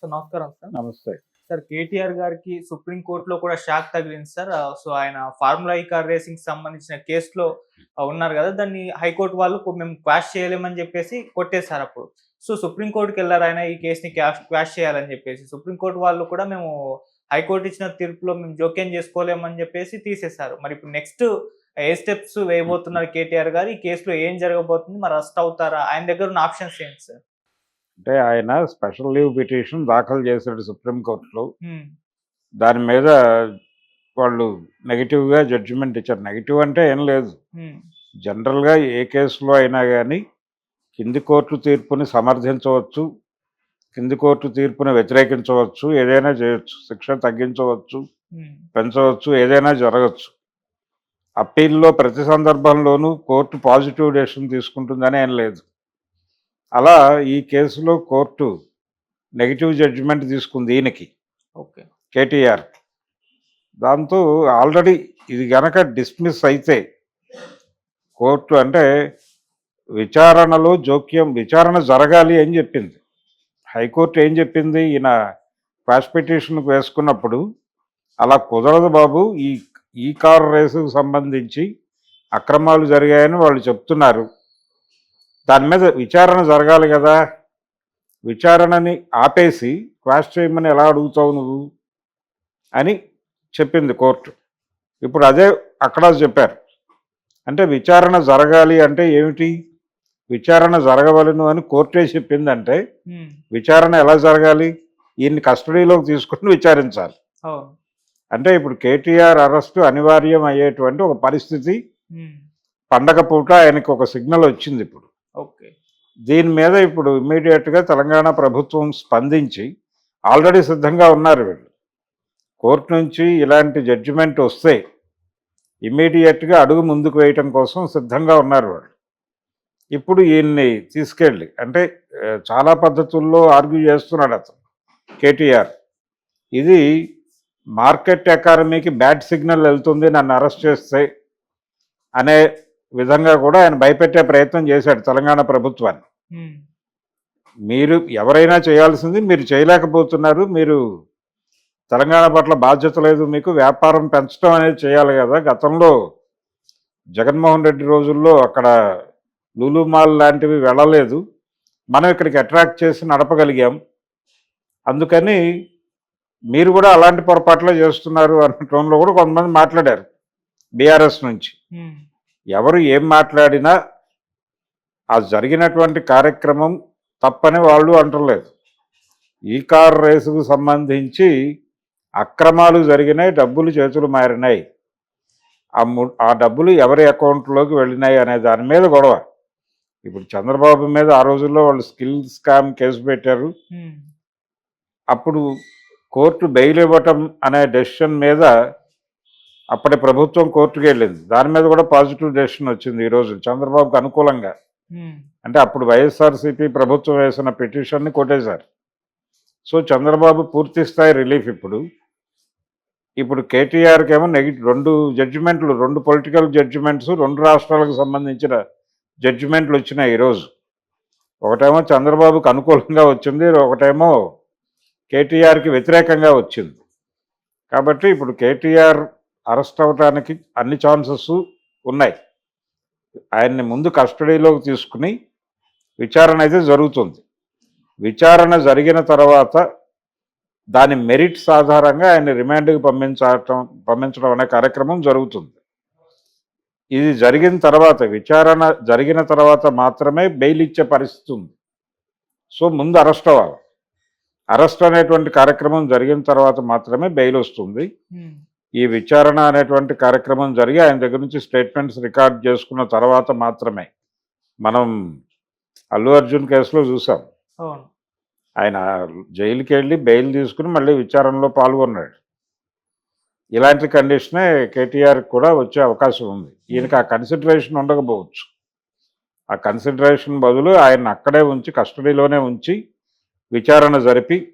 Sir నమస్కారం sir. నమస్తే. Sir KTR గారికి సుప్రీం కోర్టులో కూడా షాక్ తగిలింది సార్. సో ఆయన ఫార్ములా ఈ కార్ రేసింగ్ సంబంధించిన కేసులో ఉన్నారు కదా. దాన్ని హైకోర్టు వాళ్ళు మేము క్వాష్ చేయలేమని చెప్పేసి కొట్టేశారు అప్పుడు. సో సుప్రీం కోర్టుకి వెళ్ళారు ఆయన ఈ కేసుని క్వాష్ క్వాష్ చేయాలని చెప్పేసి. సుప్రీం కోర్టు వాళ్ళు కూడా మేము హైకోర్టు ఇచ్చిన తీర్పులో మేము జోక్యం చేసుకోలేమని చెప్పేసి తీసేశారు. మరి ఇప్పుడు నెక్స్ట్ ఏ స్టెప్స్ వేయబోతున్నారు కేటీఆర్ గారు? ఈ కేసులో ఏం జరగబోతుంది? మరి అరెస్ట్ అవుతారా? ఆయన దగ్గర ఉన్న ఆప్షన్స్ ఏంటి సార్? అంటే ఆయన స్పెషల్ లీవ్ పిటిషన్ దాఖలు చేశాడు సుప్రీంకోర్టులో దాని మీద వాళ్ళు నెగిటివ్గా జడ్జిమెంట్ ఇచ్చారు. నెగిటివ్ అంటే ఏం లేదు. జనరల్గా ఏ కేసులో అయినా కానీ కింది కోర్టు తీర్పుని సమర్థించవచ్చు కింది కోర్టు తీర్పుని వ్యతిరేకించవచ్చు ఏదైనా చేయొచ్చు. శిక్ష తగ్గించవచ్చు పెంచవచ్చు ఏదైనా జరగచ్చు. అప్పీల్లో ప్రతి సందర్భంలోనూ కోర్టు పాజిటివ్ డెసిషన్ తీసుకుంటుందని ఏం లేదు. అలా ఈ కేసులో కోర్టు నెగిటివ్ జడ్జిమెంట్ తీసుకుంది ఈయనకి. ఓకే. కేటీఆర్. దాంతో ఆల్రెడీ ఇది గనక డిస్మిస్ అయితే కోర్టు అంటే విచారణలో జోక్యం విచారణ జరగాలి అని చెప్పింది. హైకోర్టు ఏం చెప్పింది? ఈయన క్వాష్ పిటిషన్కి వేసుకున్నప్పుడు అలా కుదరదు బాబు ఈ ఈ కారు రేసుకు సంబంధించి అక్రమాలు జరిగాయని వాళ్ళు చెప్తున్నారు. దాని మీద విచారణ జరగాలి కదా. విచారణని ఆపేసి క్వాష్ చేయమని ఎలా అడుగుతావు నువ్వు? అని చెప్పింది కోర్టు. ఇప్పుడు అదే అక్కడ చెప్పారు. అంటే విచారణ జరగాలి అంటే ఏమిటి? విచారణ జరగవలను అని కోర్టే చెప్పిందంటే విచారణ ఎలా జరగాలి? ఈయన్ని కస్టడీలోకి తీసుకుని విచారించాలి. అంటే ఇప్పుడు కేటీఆర్ అరెస్టు అనివార్యం అయ్యేటువంటి ఒక పరిస్థితి పండగ పూట ఆయనకి ఒక సిగ్నల్ వచ్చింది ఇప్పుడు. ఓకే. దీని మీద ఇప్పుడు ఇమ్మీడియట్గా తెలంగాణ ప్రభుత్వం స్పందించి ఆల్రెడీ సిద్ధంగా ఉన్నారు వీళ్ళు. కోర్టు నుంచి ఇలాంటి జడ్జిమెంట్ వస్తే ఇమ్మీడియట్గా అడుగు ముందుకు వేయటం కోసం సిద్ధంగా ఉన్నారు వాళ్ళు. ఇప్పుడు ఈయన్ని తీసుకెళ్ళి అంటే చాలా పద్ధతుల్లో ఆర్గ్యూ చేస్తున్నాడు అతను కేటీఆర్. ఇది మార్కెట్ ఎకానమీకి బ్యాడ్ సిగ్నల్ వెళ్తుంది నన్ను అరెస్ట్ చేస్తే అనే విధంగా కూడా ఆయన భయపెట్టే ప్రయత్నం చేశాడు తెలంగాణ ప్రభుత్వాన్ని. మీరు ఎవరైనా చేయాల్సింది మీరు చేయలేకపోతున్నారు మీరు తెలంగాణ పట్ల బాధ్యత లేదు మీకు వ్యాపారం పెంచడం అనేది చేయాలి కదా. గతంలో జగన్మోహన్ రెడ్డి రోజుల్లో అక్కడ లూలు మాల్ లాంటివి వెళ్ళలేదు. మనం ఇక్కడికి అట్రాక్ట్ చేసి నడపగలిగాం. అందుకని మీరు కూడా అలాంటి పొరపాట్లే చేస్తున్నారు అన్న టోన్లో కూడా కొంతమంది మాట్లాడారు. బీఆర్ఎస్ నుంచి. ఎవరు ఏం మాట్లాడినా ఆ జరిగినటువంటి కార్యక్రమం తప్పని వాళ్ళు అంటలేదు. ఈ కార్ రేసుకు సంబంధించి అక్రమాలు జరిగినాయి డబ్బులు చేతులు మారినాయి. ఆ ము ఆ డబ్బులు ఎవరి అకౌంట్లోకి వెళ్ళినాయి అనే దాని మీద గొడవ. ఇప్పుడు చంద్రబాబు మీద ఆ రోజుల్లో వాళ్ళు స్కిల్ స్కామ్ కేసు పెట్టారు. అప్పుడు కోర్టు బెయిల్ ఇవ్వటం అనే డెసిషన్ మీద అప్పటి ప్రభుత్వం కోర్టుకు వెళ్ళింది. దాని మీద కూడా పాజిటివ్ డెసిషన్ వచ్చింది ఈరోజు చంద్రబాబుకు అనుకూలంగా. అంటే అప్పుడు వైఎస్ఆర్సీపీ ప్రభుత్వం వేసిన పిటిషన్ని కొట్టేశారు. సో చంద్రబాబు పూర్తి స్థాయి రిలీఫ్ ఇప్పుడు. ఇప్పుడు కేటీఆర్కి ఏమో నెగిటివ్ రెండు జడ్జిమెంట్లు రెండు పొలిటికల్ జడ్జిమెంట్స్ రెండు రాష్ట్రాలకు సంబంధించిన జడ్జిమెంట్లు వచ్చినాయి ఈరోజు ఒకటేమో చంద్రబాబుకు అనుకూలంగా వచ్చింది ఒకటేమో కేటీఆర్కి వ్యతిరేకంగా వచ్చింది. కాబట్టి ఇప్పుడు కేటీఆర్ అరెస్ట్ అవ్వడానికి అన్ని ఛాన్సెస్ ఉన్నాయి. ఆయన్ని ముందు కస్టడీలోకి తీసుకుని విచారణ అయితే జరుగుతుంది. విచారణ జరిగిన తర్వాత దాని మెరిట్స్ ఆధారంగా ఆయన రిమాండ్కి పంపించటం పంపించడం అనే కార్యక్రమం జరుగుతుంది. ఇది జరిగిన తర్వాత విచారణ జరిగిన తర్వాత మాత్రమే బెయిల్ ఇచ్చే పరిస్థితి ఉంది. సో ముందు అరెస్ట్ అవ్వాలి. అరెస్ట్ అనేటువంటి కార్యక్రమం జరిగిన తర్వాత మాత్రమే బెయిల్ వస్తుంది. ఈ విచారణ అనేటువంటి కార్యక్రమం జరిగి ఆయన దగ్గర నుంచి స్టేట్మెంట్స్ రికార్డ్ చేసుకున్న తర్వాత మాత్రమే. మనం అల్లు అర్జున్ కేసులో చూసాం. ఆయన జైలుకి వెళ్ళి బెయిల్ తీసుకుని మళ్ళీ విచారణలో పాల్గొన్నాడు. ఇలాంటి కండిషనే కేటీఆర్ కూడా వచ్చే అవకాశం ఉంది. ఈయనకి ఆ కన్సిడరేషన్ ఉండకపోవచ్చు. ఆ కన్సిడరేషన్ బదులు ఆయన అక్కడే ఉంచి కస్టడీలోనే ఉంచి విచారణ జరిపి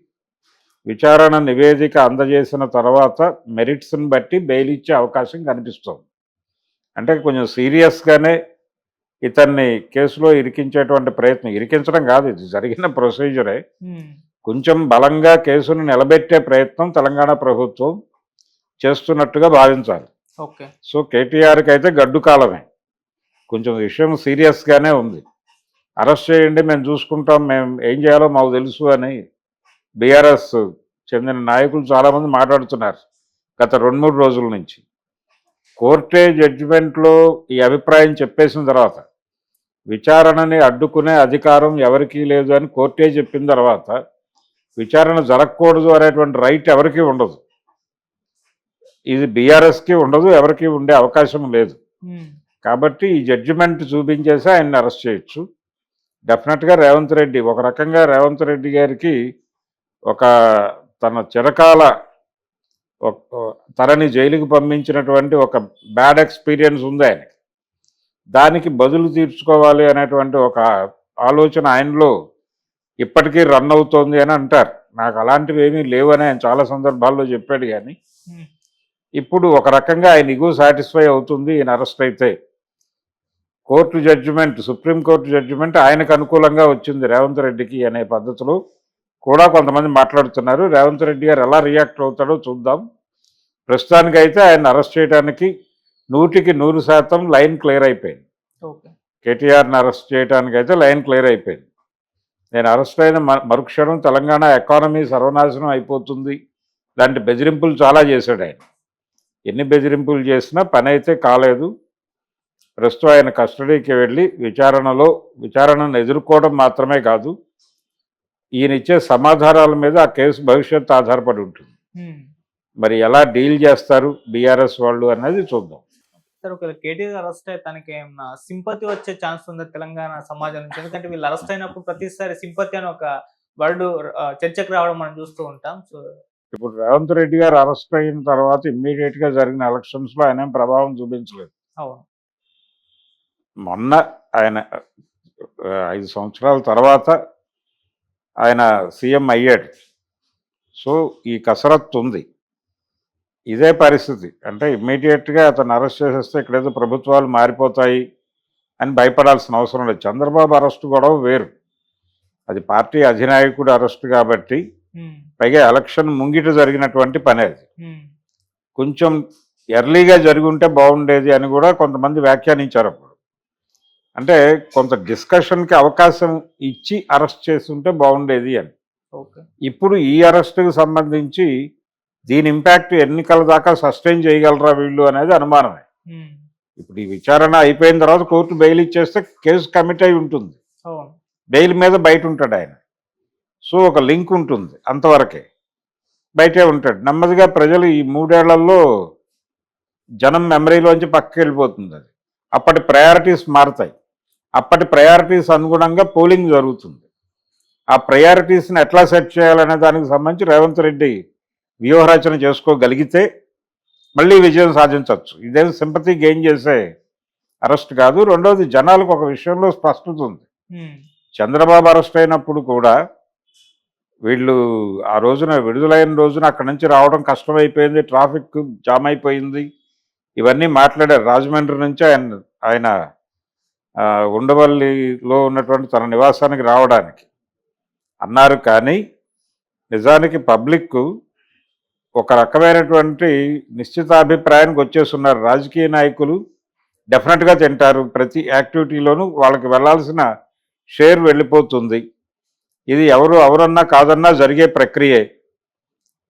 విచారణ నివేదిక అందజేసిన తర్వాత మెరిట్స్ని బట్టి బెయిల్ ఇచ్చే అవకాశం కనిపిస్తుంది. అంటే కొంచెం సీరియస్గానే ఇతన్ని కేసులో ఇరికించేటువంటి ప్రయత్నం ఇరికించడం కాదు ఇది జరిగిన ప్రొసీజరే. కొంచెం బలంగా కేసును నిలబెట్టే ప్రయత్నం తెలంగాణ ప్రభుత్వం చేస్తున్నట్టుగా భావించాలి. సో కేటీఆర్కి అయితే గడ్డు కాలమే. కొంచెం విషయం సీరియస్గానే ఉంది. అరెస్ట్ చేయండి మేము చూసుకుంటాం మేము ఏం చేయాలో మాకు తెలుసు అని బీఆర్ఎస్ చెందిన నాయకులు చాలామంది మాట్లాడుతున్నారు గత రెండు మూడు రోజుల నుంచి. కోర్టే జడ్జిమెంట్లో ఈ అభిప్రాయం చెప్పేసిన తర్వాత విచారణని అడ్డుకునే అధికారం ఎవరికీ లేదు అని కోర్టే చెప్పిన తర్వాత విచారణ జరగకూడదు అనేటువంటి రైట్ ఎవరికీ ఉండదు. ఇది బీఆర్ఎస్కి ఉండదు ఎవరికి ఉండే అవకాశం లేదు. కాబట్టి ఈ జడ్జిమెంట్ చూపించేసి ఆయన్ని అరెస్ట్ చేయొచ్చు. డెఫినెట్గా రేవంత్ రెడ్డి ఒక రకంగా రేవంత్ రెడ్డి గారికి ఒక తన చిరకాల తనని జైలుకి పంపించినటువంటి ఒక బ్యాడ్ ఎక్స్పీరియన్స్ ఉంది ఆయనకి. దానికి బదులు తీర్చుకోవాలి అనేటువంటి ఒక ఆలోచన ఆయనలో ఇప్పటికీ రన్ అవుతోంది అని అంటారు. నాకు అలాంటివి ఏమీ లేవని ఆయన చాలా సందర్భాల్లో చెప్పాడు కానీ ఇప్పుడు ఒక రకంగా ఆయన ఇగో సాటిస్ఫై అవుతుంది ఈయన అరెస్ట్ అయితే. కోర్టు జడ్జిమెంట్ సుప్రీంకోర్టు జడ్జిమెంట్ ఆయనకు అనుకూలంగా వచ్చింది రేవంత్ రెడ్డికి అనే పద్ధతిలో కూడా కొంతమంది మాట్లాడుతున్నారు. రేవంత్ రెడ్డి గారు ఎలా రియాక్ట్ అవుతాడో చూద్దాం. ప్రస్తుతానికైతే ఆయన అరెస్ట్ చేయడానికి నూటికి నూరు శాతం లైన్ క్లియర్ అయిపోయింది. కేటీఆర్ని అరెస్ట్ చేయడానికి అయితే లైన్ క్లియర్ అయిపోయింది. నేను అరెస్ట్ అయిన మరుక్షణం తెలంగాణ ఎకానమీ సర్వనాశనం అయిపోతుంది. లాంటి బెదిరింపులు చాలా చేశాడు ఆయన. ఎన్ని బెదిరింపులు చేసినా పని అయితే కాలేదు. ప్రస్తుతం ఆయన కస్టడీకి వెళ్ళి విచారణలో విచారణను ఎదుర్కోవడం మాత్రమే కాదు. ఈయన ఇచ్చే సమాధానాల మీద ఆ కేసు భవిష్యత్తు ఆధారపడి ఉంటుంది. మరి ఎలా డీల్ చేస్తారు బీఆర్ఎస్ వాళ్ళు అనేది చూద్దాం. సార్ ఒకవేళ కేటీఆర్ అరెస్ట్ అయితే తనకి ఏమన్నా సింపతి వచ్చే ఛాన్స్ ఉందా తెలంగాణ సమాజం నుంచి? ఎందుకంటే వీళ్ళు అరెస్ట్ అయినప్పుడు ప్రతిసారి సింపతి అని ఒక వర్డ్ చర్చకు రావడం మనం చూస్తూ ఉంటాం. సో ఇప్పుడు రేవంత్ రెడ్డి గారు అరెస్ట్ అయిన తర్వాత ఇమ్మీడియట్గా జరిగిన ఎలక్షన్స్లో ఆయన ప్రభావం చూపించలేదు. అవును. మొన్న ఆయన ఐదు సంవత్సరాల తర్వాత ఆయన సీఎం అయ్యాడు. సో ఈ కసరత్తు ఉంది. ఇదే పరిస్థితి. అంటే ఇమ్మీడియట్గా అతను అరెస్ట్ చేసేస్తే ఇక్కడేదో ప్రభుత్వాలు మారిపోతాయి అని భయపడాల్సిన అవసరం లేదు. చంద్రబాబు అరెస్టు గొడవ వేరు. అది పార్టీ అధినాయకుడు అరెస్టు కాబట్టి పైగా ఎలక్షన్ ముంగిట జరిగినటువంటి పని అది. కొంచెం ఎర్లీగా జరిగి ఉంటే బాగుండేది అని కూడా కొంతమంది వ్యాఖ్యానించారు అప్పుడు. అంటే కొంత డిస్కషన్కి అవకాశం ఇచ్చి అరెస్ట్ చేస్తుంటే బాగుండేది అని. ఓకే. ఇప్పుడు ఈ అరెస్టుకు సంబంధించి దీని ఇంపాక్ట్ ఎన్నికల దాకా సస్టైన్ చేయగలరా వీళ్ళు అనేది అనుమానమే. ఇప్పుడు ఈ విచారణ అయిపోయిన తర్వాత కోర్టు బెయిల్ ఇచ్చేస్తే కేసు కమిట్ అయి ఉంటుంది. బెయిల్ మీద బయట ఉంటాడు ఆయన. సో ఒక లింక్ ఉంటుంది అంతవరకే. బయటే ఉంటాడు. నెమ్మదిగా ప్రజలు ఈ మూడేళ్ళలో జనం మెమరీలోంచి పక్కకి వెళ్ళిపోతుంది అది. అప్పటి ప్రయారిటీస్ మారుతాయి. అప్పటి ప్రయారిటీస్ అనుగుణంగా పోలింగ్ జరుగుతుంది. ఆ ప్రయారిటీస్ని ఎట్లా సెట్ చేయాలనే దానికి సంబంధించి రేవంత్ రెడ్డి వ్యూహరచన చేసుకోగలిగితే మళ్ళీ విజయం సాధించవచ్చు. ఇదేం సింపతి గెయిన్ చేసే అరెస్ట్ కాదు. రెండోది జనాలకు ఒక విషయంలో స్పష్టత ఉంది. చంద్రబాబు అరెస్ట్ అయినప్పుడు కూడా వీళ్ళు ఆ రోజున విడుదలైన రోజున అక్కడి నుంచి రావడం కష్టమైపోయింది. ట్రాఫిక్ జామ్ అయిపోయింది. ఇవన్నీ మాట్లాడారు. రాజమండ్రి నుంచి ఆయన ఆయన ఉండవల్లిలో ఉన్నటువంటి తన నివాసానికి రావడానికి అన్నారు కానీ నిజానికి పబ్లిక్ ఒక రకమైనటువంటి నిశ్చితాభిప్రాయానికి వచ్చేస్తున్నారు. రాజకీయ నాయకులు డెఫినెట్గా తింటారు. ప్రతి యాక్టివిటీలోనూ వాళ్ళకి వెళ్ళాల్సిన షేర్ వెళ్ళిపోతుంది. ఇది ఎవరు ఎవరన్నా కాదన్నా జరిగే ప్రక్రియే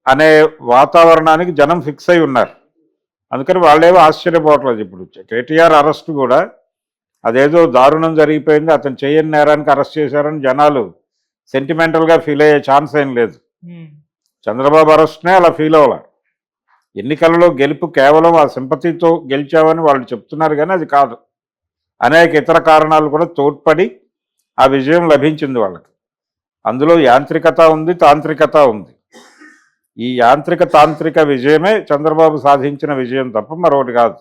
అనే వాతావరణానికి జనం ఫిక్స్ అయి ఉన్నారు. అందుకని వాళ్ళేవో ఆశ్చర్యపోవట్లేదు ఇప్పుడు. కేటీఆర్ అరెస్ట్ కూడా అదేదో దారుణం జరిగిపోయింది. అతను చేయని నేరానికి అరెస్ట్ చేశారని జనాలు సెంటిమెంటల్గా ఫీల్ అయ్యే ఛాన్స్ ఏం లేదు. చంద్రబాబు అరెస్ట్నే అలా ఫీల్ అవ్వాలి. ఎన్నికలలో గెలుపు కేవలం ఆ సింపతితో గెలిచామని వాళ్ళు చెప్తున్నారు కానీ అది కాదు. అనేక ఇతర కారణాలు కూడా తోడ్పడి ఆ విజయం లభించింది వాళ్ళకి. అందులో యాంత్రికత ఉంది తాంత్రికత ఉంది. ఈ యాంత్రిక తాంత్రిక విజయమే చంద్రబాబు సాధించిన విజయం తప్ప మరొకటి కాదు.